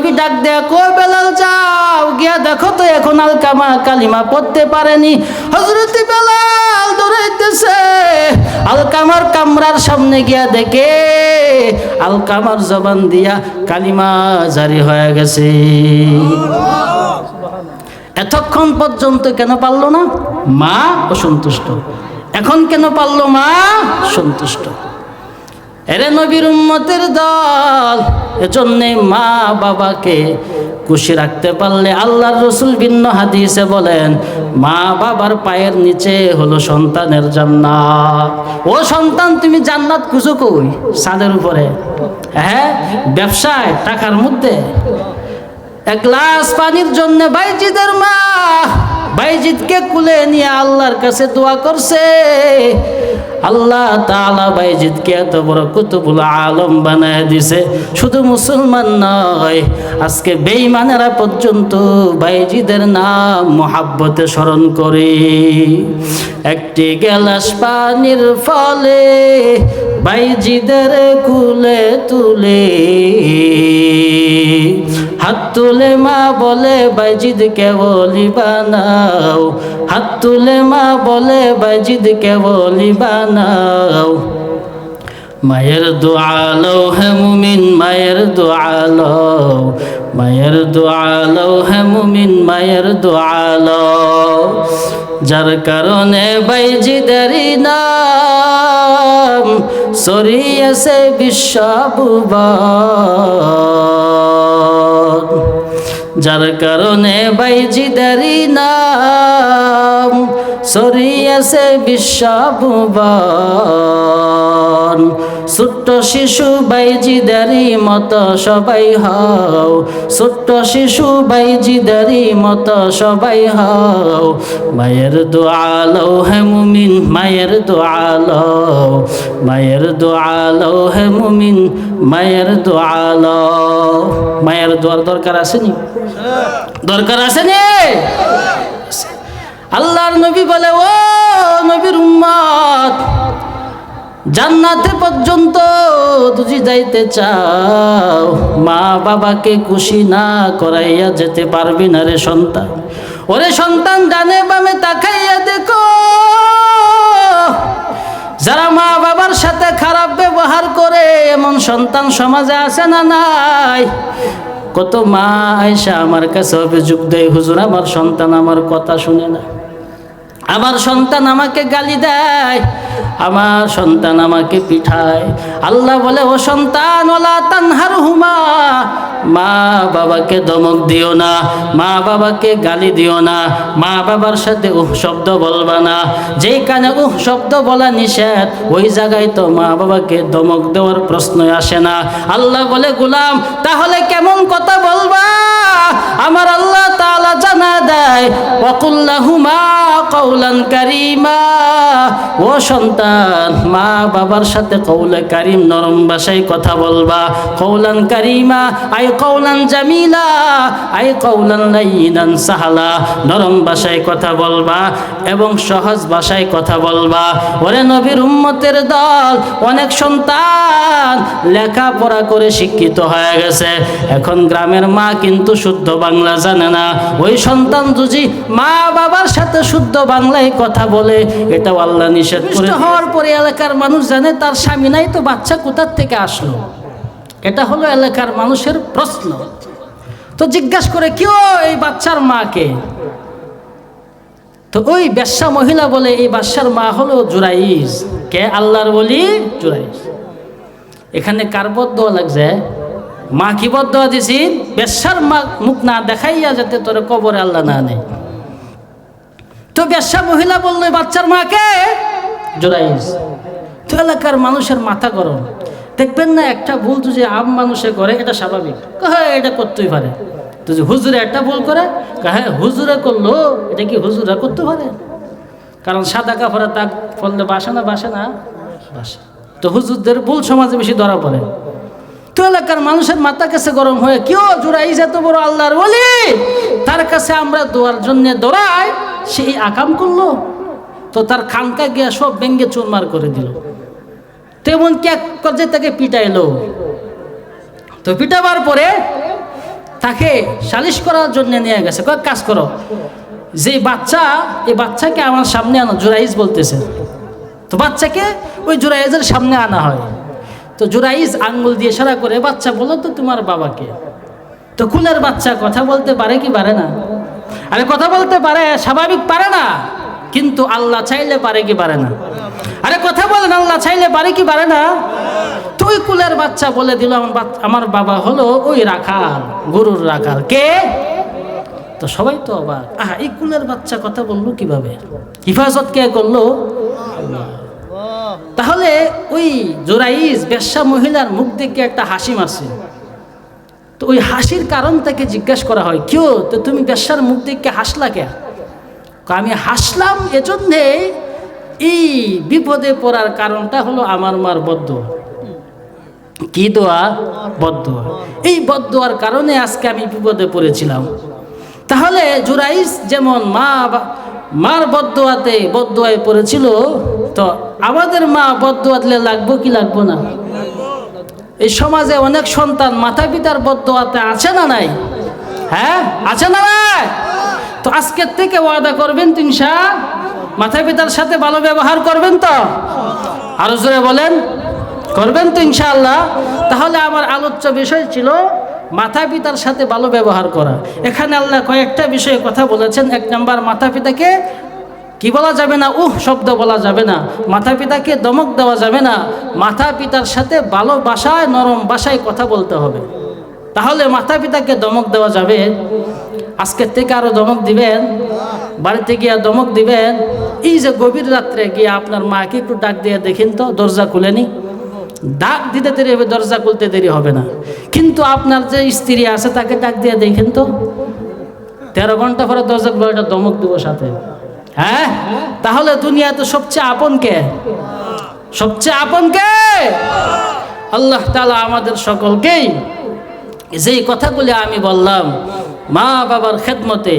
নবী ডাক দেয়া কো বেলাল যাও গিয়া দেখো তো এখন আল কামা কালিমা পড়তে পারেনি। হজরত বেলাল দৌড়াইতেছে। আল কামার কামরার সামনে গিয়া দেখে আল কামার জবান দিয়া কালিমা জারি হয়ে গেছে। এতক্ষণ পর্যন্ত কেন পারল না? মা অসন্তুষ্ট। এখন কেন পারল মা? সন্তুষ্ট। এরে নবীর উম্মতের দল, এজন্যে মা বাবাকে খুশি রাখতে পারলে আল্লাহর রসুল ভিন্ন হাদিসে বলেন, মা বাবার পায়ের নিচে হলো সন্তানের জান্নাত। ও সন্তান, তুমি জান্নাত খুঁজো কই? ছাদের উপরে। হ্যাঁ ব্যবসায়, টাকার মধ্যে। এক গ্লাস পানির জন্য বাইজিদের মা বাইজিদকে কুলে নিয়ে আল্লাহর কাছে দোয়া করছে। আল্লাহ তালা বাইজিদকে এত বড় কুতুবুল আলম বানায় দিছে। শুধু মুসলমান নয়, আজকে বেইমানেরা পর্যন্ত বাইজিদের নাম মোহাব্বতে স্মরণ করে। একটি গ্যালাস পানির ফলে বাইজিদের কুলে তুলে, হাত তুলে মা বলে, বাইজিদ কেবলি বানাও। হাত তুলে মা বলে, বাইজিদ কেবলি বানাও। মায়ের দোয়ালো হে মুমিন, মায়ের দোয়ালো মায়ের দোয়ালো হে মুমিন, মায়ের দোয়ালো যার কারণে বাইজিদারি নাম সরিয়েছে বিশ্বভুবন যার কারণে বাইজিদারি নাম সরিয়েছে বিশ্বভুবন ছোট্ট শিশু বাইজিদারি মতো সবাই হও। ছোট্ট শিশু বাইজিদারি মতো সবাই হও। মায়ের দোয়ালো হে মুমিন, মায়ের দোয়ালো মায়ের দোয়ালো হে মুমিন, মায়ের দোয়ালো মায়ের দোয়ার দরকার আসেনি? দরকার আসেনি? আল্লাহর নবী বলে, ও নবীর উম্মত জান্নাতে পর্যন্ত তুই যাইতে চাও। মা বাবাকে খুশি না করাইয়া যেতে পারবি না রে সন্তান। ওরে সন্তান, ডানে বামে তাকাইয়া দেখো। যারা মা বাবার সাথে খারাপ ব্যবহার করে, এমন সন্তান সমাজে আছে না নাই? কত মা আয়সা আমার কাছে অভিযোগ দেয় হুজুর আমার সন্তান, আমার কথা শুনে না। আমার সন্তান আমাকে গালি দেয়, আমার সন্তান আমাকে পিঠায়। আল্লাহ বলে, ও সন্তান, ওলা তানহার হুমা মা বাবাকে দমক দিও না, মা বাবাকে গালি দিও না, মা বাবার সাথে উহ শব্দ বলবা না। যেই কানে উহ শব্দ বলা নিষেধ, ওই জায়গায় তো মা বাবাকে দমক দেওয়ার প্রশ্ন আসে না। আল্লাহ বলে, গুলাম, তাহলে কেমন কথা বলবা? আমার আল্লাহ তাআলা জানা দেয় ওয়াকুল্লাহুমা কৌলান কারিমা। ও সন্তান, মা বাবার সাথে কৌলে কারিম নরম ভাষায় কথা বলবা। কৌলান কারিমা আই কৌলান জামিলা আই কৌলান লাইনান সাহালা। নরম ভাষায় কথা বলবা এবং সহজ ভাষায় কথা বলবা। ওরে নবীর উম্মতের দল অনেক সন্তান লেখাপড়া করে শিক্ষিত হয়ে গেছে। এখন গ্রামের মা কিন্তু শুদ্ধ বাংলা জানে না। ওই সন্তান যদি মা বাবার সাথে শুদ্ধ বাংলায় কথা বলে এটা আল্লাহ নিষেধ করে হওয়ার পরে এলাকার মানুষ জানে তার স্বামী নাই তো বাচ্চা কোথার থেকে আসলো? এটা হলো এলাকার মানুষের প্রশ্ন। তো জিজ্ঞাসা করে কেউ এই বাচ্চার মাকে? তো ওই বেশ্যা মহিলা বলে, এই বাচ্চার মা হলো জুরাইজ কে? আল্লাহর বলি জুরাইজ এখানে কার বদয়া লাগছে? মা কি বদয়া দিছি বেশ্যার মা মুখ না দেখাইয়া যাতে তোর কবরে আল্লাহ না নেই তো বেশ্যা মহিলা বলল, "এই বাচ্চার মাকে? জোরাইজ তো এলাকার মানুষের মাথা গরম। দেখবেন না একটা ভুল তো যে আম মানুষে করে, এটা স্বাভাবিক। হ্যাঁ এটা করতেই পারে। তো যে হুজুরে একটা ভুল করে হ্যাঁ হুজুরে করল, এটা কি হুজুরা করতে পারে? কারণ সাদা কাপড়ে তাক পড়লে বাসে না বাসে না? বাসে। তো হুজুরদের ভুল সমাজে বেশি ধরা পড়ে। তো এলাকার মানুষের মাথা কাছে গরম হয়ে কেউ জোড়াই যেত বড় আল্লাহর বলি তার কাছে আমরা দোয়ার জন্য দৌড়াই, সেই আকাম করল। তো তার খানকা গিয়া সব ব্যঙ্গে চুরমার করে দিল। তেমন কি এক পর্যায়ে তাকে পিটাইলো। তো পিটাবার পরে তাকে সালিশ করার জন্য নিয়ে গেছে। কয়েক কাজ করো। যে বাচ্চা, এই বাচ্চাকে আমার সামনে আনো, জুরাইজ বলতেছে। তো বাচ্চাকে ওই জুরাইজের সামনে আনা হয়। তো জুরাইজ আঙ্গুল দিয়ে সারা করে, বাচ্চা, বলো তো তোমার বাবাকে। তো কুলের বাচ্চা, কথা বলতে পারে কি পারে না? আরে কথা বলতে পারে, স্বাভাবিক পারে না। কিন্তু আল্লাহ চাইলে পারে কি পারে না? আরে কথা বলেন, আল্লাহ চাইলে পারে কি পারে না? তো ওই কুলের বাচ্চা বলে দিল, আমার আমার বাবা হলো ওই রাখাল, গরুর রাখাল। কে? তো সবাই তো অবাক। আহা, এই কুলের বাচ্চা কথা বলল কীভাবে? হিফাজত কে করল? তাহলে ওই জোরাইজ বেশ্যা মহিলার মুখ দেখে একটা হাসি মারছে। তো ওই হাসির কারণ তাকে জিজ্ঞাসা করা হয় কেউ তো তুমি বেশ্যার মুখ দেখে হাসলা কে? আমি হাসলাম এজন্যে এই বিপদে পড়ার কারণটা হলো আমার মার বদ্ধ কি দোয়া? বদোয়া এই বদোয়ার কারণে আজকে আমি বিপদে পড়েছিলাম। তাহলে জুরাইস যেমন মা মার বদোয়াতে বদোয়ায় পড়েছিল, তো আমাদের মা বদোয়া দিলে লাগবো কি লাগবো না? এই সমাজে অনেক সন্তান মাতা পিতার বদোয়াতে আছে না নাই? হ্যাঁ? আছে না নাই? তো আজকের থেকে ওয়াদা করবেন তো ইনশা মাতা পিতার সাথে ভালো ব্যবহার করবেন তো? আরও জোরে বলেন। করবেন তো ইনশাআল্লাহ। তাহলে আমার আলোচ্য বিষয় ছিল মাতা পিতার সাথে ভালো ব্যবহার করা। এখানে আল্লাহ কয়েকটা বিষয়ে কথা বলেছেন। এক নাম্বার মাতা পিতাকে কি বলা যাবে না? উহ, শব্দ বলা যাবে না। মাতা পিতাকে দমক দেওয়া যাবে না। মাতা পিতার সাথে ভালো ভাষায়, নরম ভাষায় কথা বলতে হবে। তাহলে মাতা পিতাকে দমক দেওয়া যাবে। আজকের থেকে আরও দমক দিবেন, বাড়িতে গিয়ে দমক দিবেন। এই যে গভীর রাত্রে গিয়ে আপনার মাকে একটু ডাক দিয়ে দেখেন তো, দরজা খুলেনি ডাক দিতে দেরি হবে, দরজা খুলতে দেরি হবে না। কিন্তু আপনার যে স্ত্রী আছে, তাকে ডাক দিয়ে দেখেন তো। তেরো ঘণ্টা পরে দরজা খুলে একটা দমক দিব সাথে। হ্যাঁ? তাহলে দুনিয়াতে সবচেয়ে আপন কে? সবচেয়ে আপন কে? আল্লাহ তালা আমাদের সকলকেই যেই কথাগুলি আমি বললাম মা বাবার খেদমতে